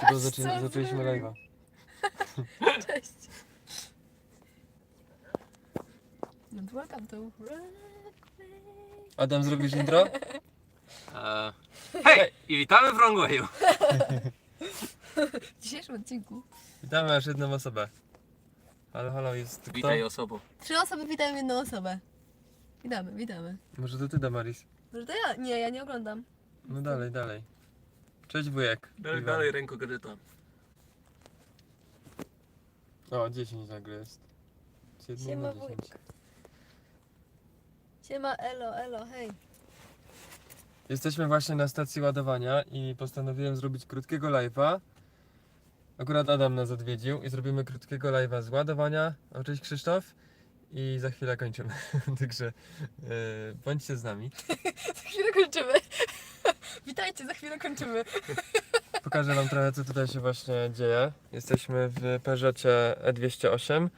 Aż zaczę, co zaczęliśmy live'a. Cześć. No welcome to Adam, zrobisz intro? E, Hej! I witamy w Wrongwayu. W dzisiejszym odcinku. Witamy aż jedną osobę. Halo, halo, jest kto? Witaj osobą. Trzy osoby witają jedną osobę. Witamy, witamy. Może to ty, Damaris? Może to ja? Nie, ja nie oglądam. No dalej, dalej. Cześć wujek. Dalej, Iwan. dalej ręko kredyta. O, 10 nagle jest. Z jednej Siema na 10. wujek. Siema, elo, elo, hej. Jesteśmy właśnie na stacji ładowania i postanowiłem zrobić krótkiego live'a. Akurat Adam nas odwiedził i zrobimy krótkiego live'a z ładowania. O, cześć Krzysztof. I za chwilę kończymy. Także yy, bądźcie z nami. Za chwilę kończymy. Witajcie, za chwilę kończymy. Pokażę Wam trochę, co tutaj się właśnie dzieje. Jesteśmy w Peugeocie E208.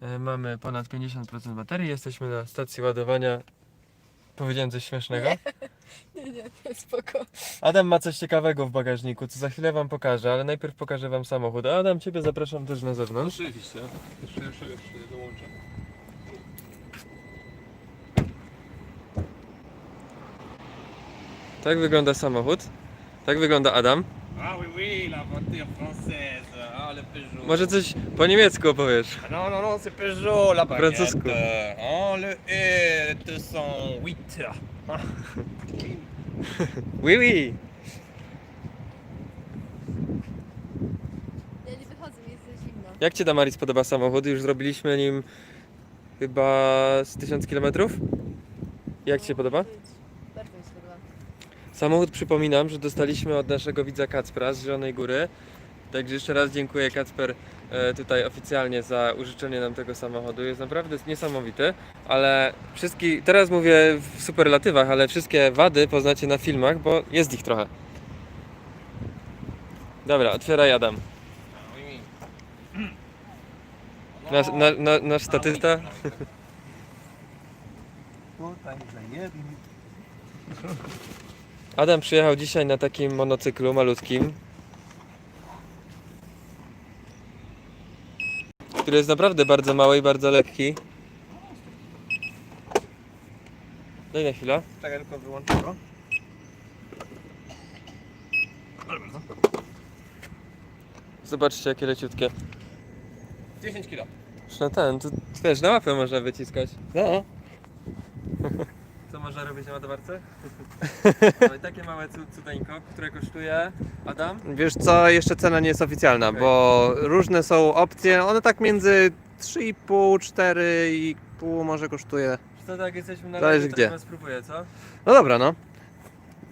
E, Mamy ponad 50% baterii. Jesteśmy na stacji ładowania. Powiedziałem coś śmiesznego. Nie, nie, nie, spoko. Adam ma coś ciekawego w bagażniku, co za chwilę Wam pokażę, ale najpierw pokażę Wam samochód. A Adam, Ciebie zapraszam też na zewnątrz. Oczywiście. Jeszcze, jeszcze, jeszcze dołączę. Tak wygląda samochód. Tak wygląda Adam. Ah oui, oui, la voiture française. Ah, le Peugeot. Może coś po niemiecku opowiesz? Ah Non, non, non, c'est Peugeot, la baguette. Francesco. Oh, le E208. Ah, Oui, oui. Ja nie wychodzę, mi jest za zimno. Jak Ci Damaris podoba samochód? Już zrobiliśmy nim chyba z 1000 km. Jak Ci się podoba? Bardzo mi się podoba. Samochód przypominam, że dostaliśmy od naszego widza Kacpra z Zielonej Góry. Także jeszcze raz dziękuję Kacper e, tutaj oficjalnie za użyczenie nam tego samochodu. Jest naprawdę niesamowity, ale wszystkie, teraz mówię w superlatywach, ale wszystkie wady poznacie na filmach, bo jest ich trochę. Dobra, otwieraj Adam. Nasz, na, na, nasz statysta. Tutaj zajedli. Adam przyjechał dzisiaj na takim monocyklu malutkim. Który jest naprawdę bardzo mały i bardzo lekki. Daj na chwilę. Czekaj, tylko wyłączę go. Zobaczcie jakie leciutkie. 10 kilo. Już na ten, tu, wiesz, na łapę można wyciskać. No. Można robić na ładowarce? No i takie małe cu- cudeńko, które kosztuje Adam. Wiesz co, jeszcze cena nie jest oficjalna, Okej. bo różne są opcje, one tak między 3,5, 4,5 może kosztuje. Co tak jesteśmy na Zależy to gdzie. chyba spróbuję, co? No dobra, no.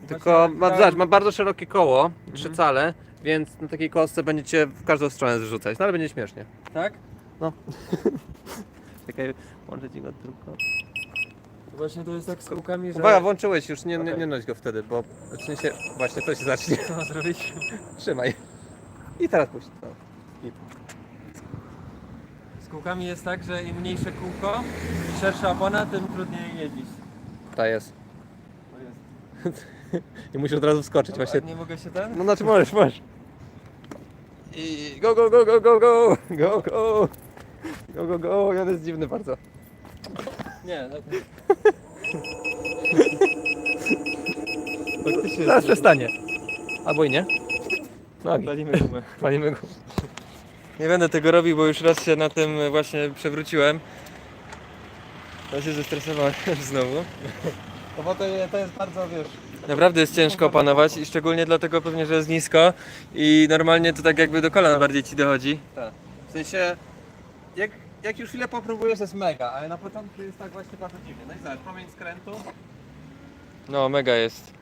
Tylko Właśnie ma, zobacz, ma bardzo szerokie koło, Mhm. trzycale, więc na takiej kostce będziecie w każdą stronę zrzucać, no ale będzie śmiesznie. Tak? Czekaj, włączę ci go tylko. Właśnie to jest tak z kółkami, że... Uwaga, włączyłeś już, nie, nie, nie noś go wtedy, bo w sensie, właśnie to się zacznie. Co mam zrobić? Trzymaj. I teraz puść. No. Z kółkami jest tak, że im mniejsze kółko, im szersza opona, tym trudniej jeździć. Ta jest. I musisz od razu wskoczyć A właśnie. nie mogę się ten? No znaczy możesz, możesz. I go, go, go, go, go, go, go, go. Go, go, go, on jest dziwny bardzo. Nie, no Zaraz przestanie. Albo i nie. Nogi. palimy gumę. Palimy go. Nie będę tego robił, bo już raz się na tym właśnie przewróciłem. To się zestresowałem znowu. No bo to, to jest bardzo, wiesz... Naprawdę jest ciężko opanować i szczególnie dlatego pewnie, że jest nisko i normalnie to tak jakby do kolan bardziej ci dochodzi. W sensie, jak, jak już chwilę popróbujesz, to jest mega, ale na początku jest tak właśnie bardzo dziwnie. No i zobacz, promień skrętu. No, mega jest.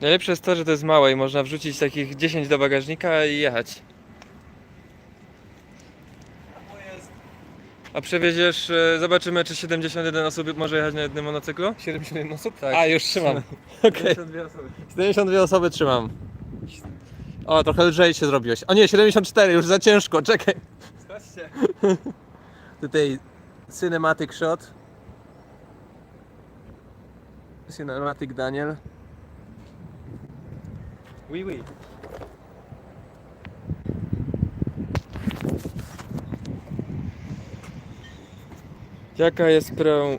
Najlepsze jest to, że to jest małe i można wrzucić takich 10 do bagażnika i jechać. To jest A przewieziesz, e, zobaczymy czy 71 osób może jechać na jednym monocyklu? 71 osób? Tak. A, już trzymam. Okej. 72 osoby. 72 osoby trzymam. O, trochę lżej się zrobiłeś. O nie, 74, już za ciężko, czekaj. Chodźcie. Tutaj cinematic shot. Cinematic Daniel. Oui, oui. Jaka jest pre...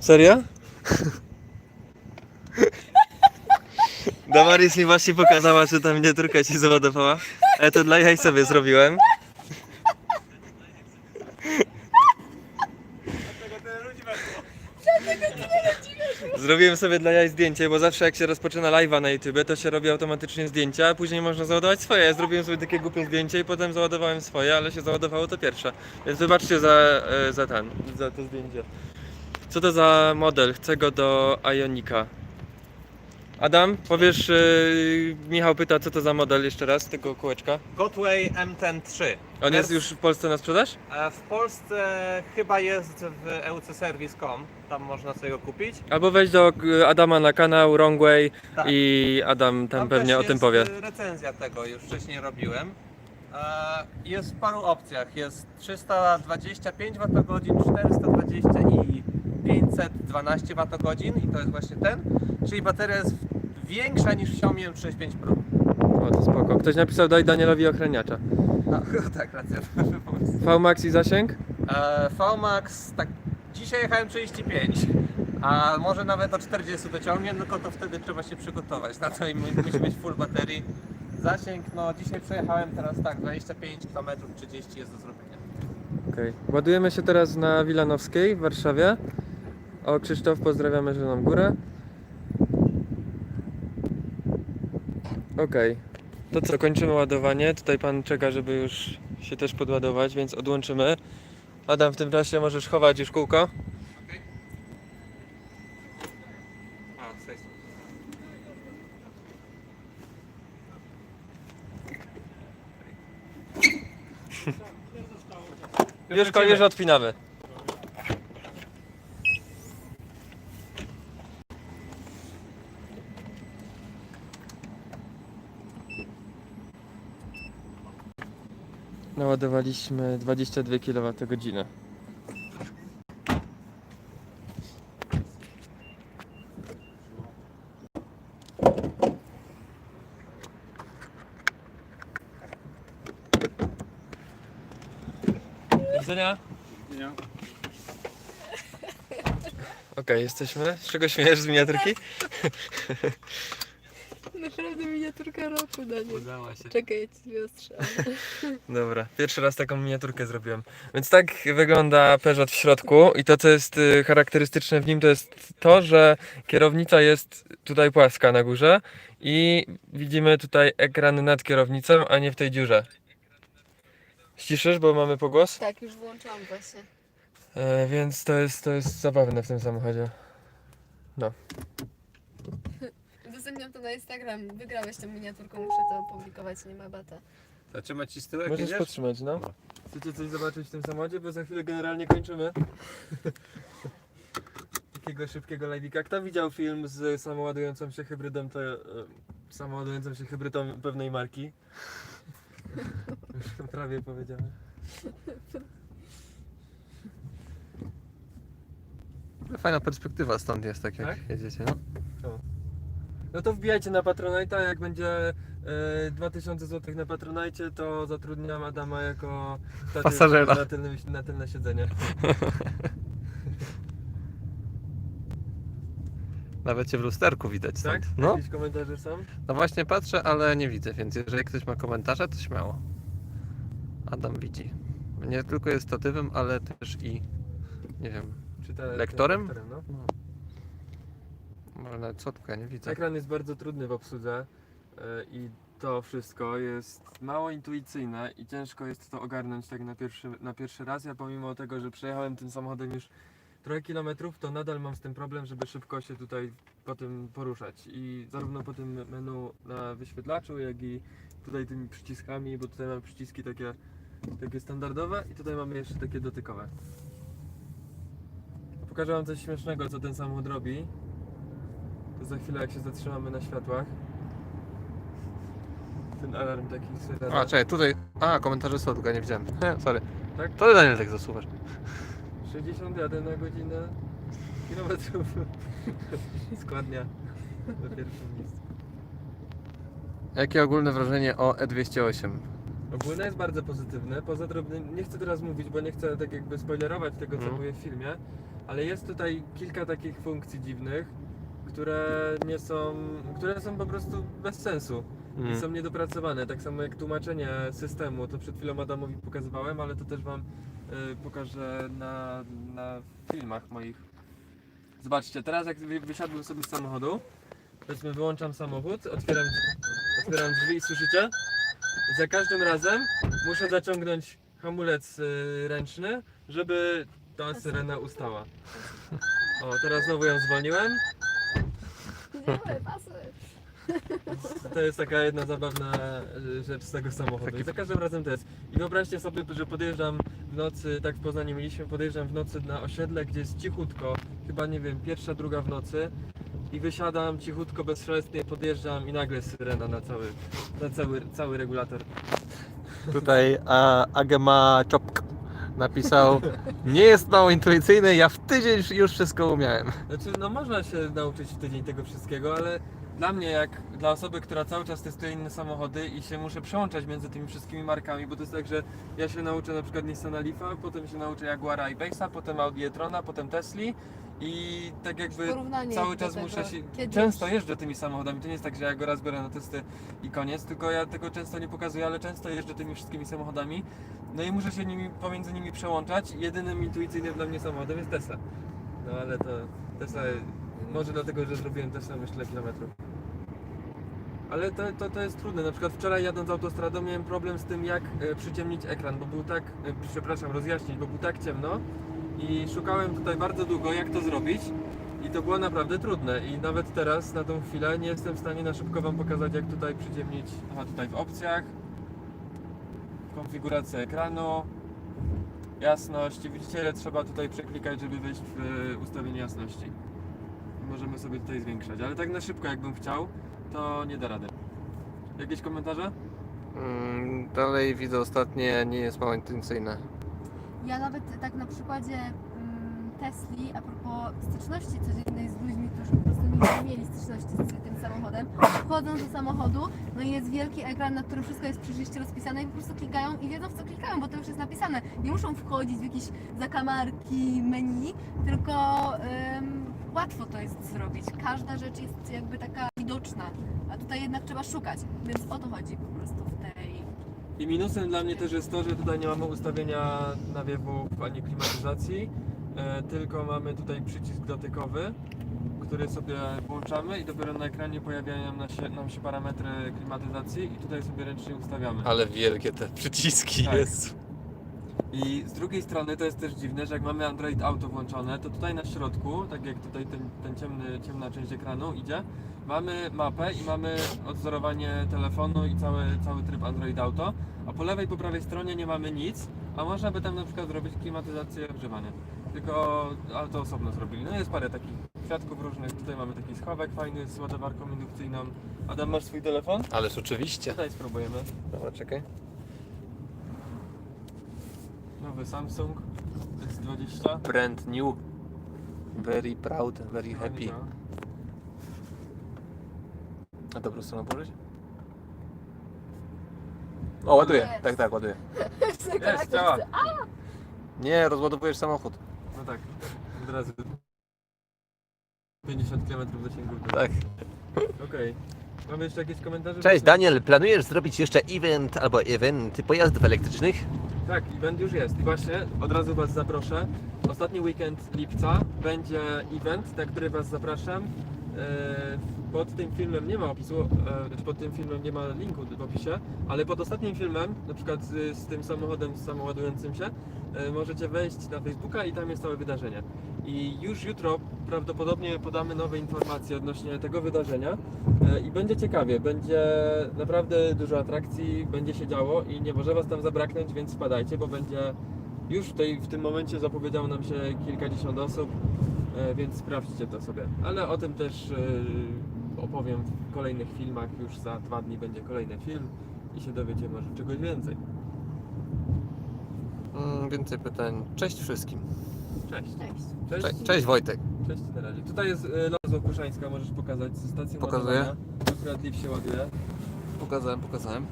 Serio? Damaris mi właśnie pokazała, że ta miniaturka się załadowała. Ale to dla jaj sobie zrobiłem. Zrobiłem sobie dla jaj zdjęcie, bo zawsze jak się rozpoczyna live'a na YouTube, to się robi automatycznie zdjęcia, a później można załadować swoje. Ja zrobiłem sobie takie głupie zdjęcie i potem załadowałem swoje, ale się załadowało to pierwsze. Więc wybaczcie za, e, za ten, za to zdjęcie. Co to za model? Chcę go do Ionika. Adam, powiesz, yy, Michał pyta, co to za model jeszcze raz, tego kółeczka. Gotway M10 On jest już w Polsce na sprzedaż? E, W Polsce chyba jest w eucservice.com, tam można sobie go kupić. Albo wejdź do y, Adama na kanał Wrongway Tak. i Adam tam, pewnie o tym jest, powie. e, recenzja tego, już wcześniej robiłem. E, Jest w paru opcjach, jest 325 Wh, 420 i 512 Wh i to jest właśnie ten. Czyli bateria jest większa niż w Xiaomi M65 Pro. O, to spoko. Ktoś napisał daj Danielowi ochraniacza. No, tak, racja. VMAX i zasięg? E, VMAX, tak, dzisiaj jechałem 35, a może nawet o 40 dociągnie, tylko to wtedy trzeba się przygotować na to i mu- musi być full baterii. Zasięg, no dzisiaj przejechałem teraz tak, 25 km, 30 jest do zrobienia. Okej. Ładujemy się teraz na Wilanowskiej w Warszawie. O, Krzysztof, pozdrawiamy Zieloną Górę. Okej. To co, kończymy ładowanie. Tutaj pan czeka, żeby już się też podładować, więc odłączymy. Adam, w tym czasie możesz chować już kółko. A. Już, już odpinamy. Naładowaliśmy 22 kWh. Do widzenia. Okej, jesteśmy. Z czego śmiejesz z miniaturki? Naprawdę miniaturka roku, Daniel. Udała się. Czekaj, ja ci wyostrze. Dobra, pierwszy raz taką miniaturkę zrobiłem. Więc tak wygląda Peugeot w środku i to co jest y, charakterystyczne w nim to jest to, że kierownica jest tutaj płaska na górze i widzimy tutaj ekran nad kierownicą, a nie w tej dziurze. Ściszysz, bo mamy pogłos? Tak, już włączyłam właśnie. E, więc to jest, to jest zabawne w tym samochodzie. Udostępniam to na Instagram. Wygrałeś tą miniaturką, muszę to opublikować, nie ma bata. Zatrzymać ci z tyłu, jak Możesz jedziesz? podtrzymać, no. Chcecie coś zobaczyć w tym samochodzie? Bo za chwilę generalnie kończymy. Takiego szybkiego live'ika. Kto widział film z samoładującą się hybrydą, to e, samoładującą się hybrydą pewnej marki? Już prawie powiedziałem. Fajna perspektywa stąd jest, tak jak Tak? jedziecie, no. No to wbijajcie na Patronite'a, jak będzie e, 2000 zł na Patronite, to zatrudniam Adama jako statyw Pasażera. Na, tylne, na tylne siedzenie. Nawet cię w lusterku widać Tak? stąd. No, Jakieś komentarze są? no właśnie patrzę, ale nie widzę, więc jeżeli ktoś ma komentarze, to śmiało. Adam widzi. Nie tylko jest statywem, ale też i, nie wiem, Czy te, Lektorem? lektorem no. Może nawet sotka, nie widzę. Ekran jest bardzo trudny w obsłudze e, i to wszystko jest mało intuicyjne i ciężko jest to ogarnąć tak na pierwszy, na pierwszy raz. Ja pomimo tego, że przejechałem tym samochodem już trochę kilometrów, to nadal mam z tym problem, żeby szybko się tutaj po tym poruszać. I zarówno po tym menu na wyświetlaczu, jak i tutaj tymi przyciskami, bo tutaj mamy przyciski takie, takie standardowe i tutaj mamy jeszcze takie dotykowe. Pokażę Wam coś śmiesznego, co ten samochód robi. Za chwilę jak się zatrzymamy na światłach. Ten alarm taki syrena. A, czekaj, tutaj, a, komentarze sotka, nie widziałem. Sorry. Tak? To ty, Daniel tak zasuwasz. 61 na godzinę kilometrów składnia na pierwszym miejscu. Jakie ogólne wrażenie o E E208? Ogólne jest bardzo pozytywne. Poza drobnym, nie chcę teraz mówić, bo nie chcę tak jakby spoilerować tego, co Mhm. mówię w filmie, ale jest tutaj kilka takich funkcji dziwnych, które nie są, które są po prostu bez sensu i Mm. są niedopracowane. Tak samo jak tłumaczenie systemu, to przed chwilą Adamowi pokazywałem, ale to też Wam y, pokażę na, na filmach moich. Zobaczcie, teraz jak wy- wysiadłem sobie z samochodu, powiedzmy wyłączam samochód, otwieram, otwieram drzwi i słyszycie? Za każdym razem muszę zaciągnąć hamulec y, ręczny, żeby ta syrena ustała. O, teraz znowu ją zwolniłem. Pasy. To jest taka jedna zabawna y, rzecz z tego samochodu. I za każdym razem to jest. I wyobraźcie sobie, że podjeżdżam w nocy, tak w Poznaniu mieliśmy, podjeżdżam w nocy na osiedle, gdzie jest cichutko, chyba nie wiem, pierwsza, druga w nocy. I wysiadam cichutko, bezszelestnie, podjeżdżam i nagle syrena na cały, na cały, cały regulator. Tutaj a, Agema Czopk napisał Nie jest mało intuicyjny, ja w tydzień już wszystko umiałem. Znaczy, no można się nauczyć w tydzień tego wszystkiego, ale dla mnie, jak dla osoby, która cały czas testuje inne samochody i się muszę przełączać między tymi wszystkimi markami, bo to jest tak, że ja się nauczę na przykład Nissana Leafa, potem się nauczę Jaguara i Base'a, potem Audi e-trona, potem Tesli i tak jakby cały czas tego, muszę się... kiedy Często jeżdżę tymi samochodami, to nie jest tak, że ja go raz biorę na testy i koniec, tylko ja tego często nie pokazuję, ale często jeżdżę tymi wszystkimi samochodami, no i muszę się nimi, pomiędzy nimi przełączać. Jedynym intuicyjnym dla mnie samochodem jest Tesla. No ale to Tesla, może dlatego, że zrobiłem Tesla myślę kilometrów. Ale to, to, to jest trudne. Na przykład wczoraj jadąc autostradą miałem problem z tym jak e, przyciemnić ekran, bo był tak, e, przepraszam, rozjaśnić, bo był tak ciemno i szukałem tutaj bardzo długo jak to zrobić i to było naprawdę trudne i nawet teraz na tą chwilę nie jestem w stanie na szybko Wam pokazać jak tutaj przyciemnić, aha tutaj w opcjach, konfiguracja ekranu, jasność widzicie ile trzeba tutaj przeklikać, żeby wejść w e, ustawienie jasności. Możemy sobie tutaj zwiększać, ale tak na szybko jakbym chciał, to nie da rady. Jakieś komentarze? Mm, dalej widzę ostatnie, nie jest mało intuicyjne. Ja nawet tak na przykładzie mm, Tesli, a propos styczności codziennej z ludźmi, którzy po prostu nigdy nie mieli styczności z tym samochodem, wchodzą do samochodu, no i jest wielki ekran, na którym wszystko jest przejrzyście rozpisane i po prostu klikają i wiedzą w co klikają, bo to już jest napisane. Nie muszą wchodzić w jakieś zakamarki, menu, tylko ym, łatwo to jest zrobić. Każda rzecz jest jakby taka widoczna, a tutaj jednak trzeba szukać, więc o to chodzi po prostu w tej... I minusem dla mnie też jest to, że tutaj nie mamy ustawienia nawiewów ani klimatyzacji, e, tylko mamy tutaj przycisk dotykowy, który sobie włączamy i dopiero na ekranie pojawiają nam się, nam się parametry klimatyzacji i tutaj sobie ręcznie ustawiamy. Ale wielkie te przyciski Tak. jest. I z drugiej strony to jest też dziwne, że jak mamy Android Auto włączone, to tutaj na środku, tak jak tutaj ten, ten ciemny, ciemna część ekranu idzie, mamy mapę i mamy odzorowanie telefonu i cały, cały tryb Android Auto, a po lewej, po prawej stronie nie mamy nic, a można by tam na przykład zrobić klimatyzację i ogrzewanie. Tylko auto osobno zrobili. No jest parę takich kwiatków różnych, tutaj mamy taki schowek fajny z ładowarką indukcyjną. Adam, masz swój telefon? Ależ oczywiście. Tutaj spróbujemy. Dobra, czekaj. Nowy Samsung S20. Brand new. Very proud, very happy. No. Na dobrą stronę położyć? O, ładuje. Jest. Tak, tak, ładuje. Jest, działa. Nie, rozładowujesz samochód. No tak, od razu. 50 km zasięgu. Tak. Okej. Mamy jeszcze jakieś komentarze? Cześć Daniel, planujesz zrobić jeszcze event albo eventy pojazdów elektrycznych? Tak, event już jest. I właśnie od razu Was zaproszę. Ostatni weekend lipca będzie event, na który Was zapraszam. E, Pod tym filmem nie ma opisu, e, znaczy pod tym filmem nie ma linku w opisie, ale pod ostatnim filmem, na przykład z, z tym samochodem samoładującym się, e, możecie wejść na Facebooka i tam jest całe wydarzenie. I już jutro prawdopodobnie podamy nowe informacje odnośnie tego wydarzenia i będzie ciekawie, będzie naprawdę dużo atrakcji, będzie się działo i nie może Was tam zabraknąć, więc wpadajcie, bo będzie już w, w tym momencie zapowiedziało nam się kilkadziesiąt osób, więc sprawdźcie to sobie. Ale o tym też e, opowiem w kolejnych filmach, już za dwa dni będzie kolejny film i się dowiecie może czegoś więcej. Mm, więcej pytań. Cześć wszystkim. Cześć. Cześć. Cześć, cześć Wojtek. Cześć na razie. Tutaj jest e, Lozo Kuszańska, możesz pokazać ze stacji Pokazuję. ładowania. Akurat lift się ładuje. Pokazałem, pokazałem.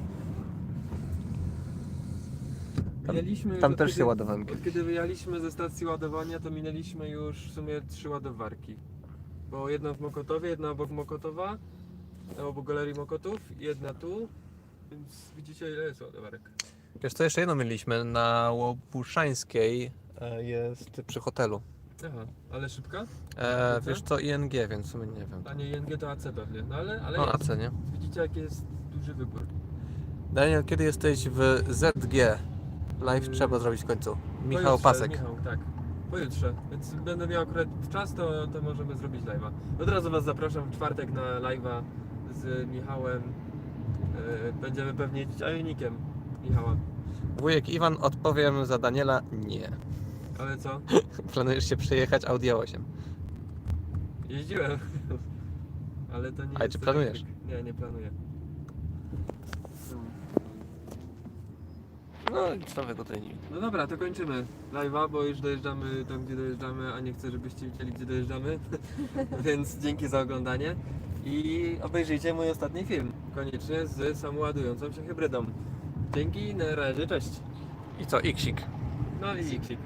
Tam- tam też kiedy- się ładowanki. Od kiedy wyjechaliśmy ze stacji ładowania, to minęliśmy już w sumie trzy ładowarki. Bo jedna w Mokotowie, jedna obok Mokotowa, obok Galerii Mokotów, jedna tu. Więc widzicie ile jest ładowarek. Wiesz co, jeszcze jedną mieliśmy na Łobuszańskiej, e, jest przy hotelu. Aha, ale szybka? E, wiesz co, ING, więc w sumie nie wiem. A nie ING to AC pewnie. No ale, ale No jest. AC, nie? Widzicie jaki jest duży wybór. Daniel, kiedy jesteś w ZG? Live trzeba zrobić w końcu. Michał Pojutrze, Pasek. Michał, tak. Pojutrze, więc będę miał akurat czas, to, to możemy zrobić live'a. Od razu Was zapraszam w czwartek na live'a z Michałem. E, Będziemy pewnie jeździć Ionikiem Michała. Wujek Iwan, odpowiem za Daniela, nie. Ale co? Planujesz się przejechać Audi 8. Jeździłem. Ale to nie Ale jest czy planujesz? elektryk. Nie, nie planuję. No nic nowego treningu. No dobra, to kończymy live'a, bo już dojeżdżamy tam, gdzie dojeżdżamy, a nie chcę, żebyście widzieli, gdzie dojeżdżamy. Więc dzięki za oglądanie i obejrzyjcie mój ostatni film. Koniecznie z samoładującą się hybrydą. Dzięki, na razie, cześć. I co, Iksik? No i iksik.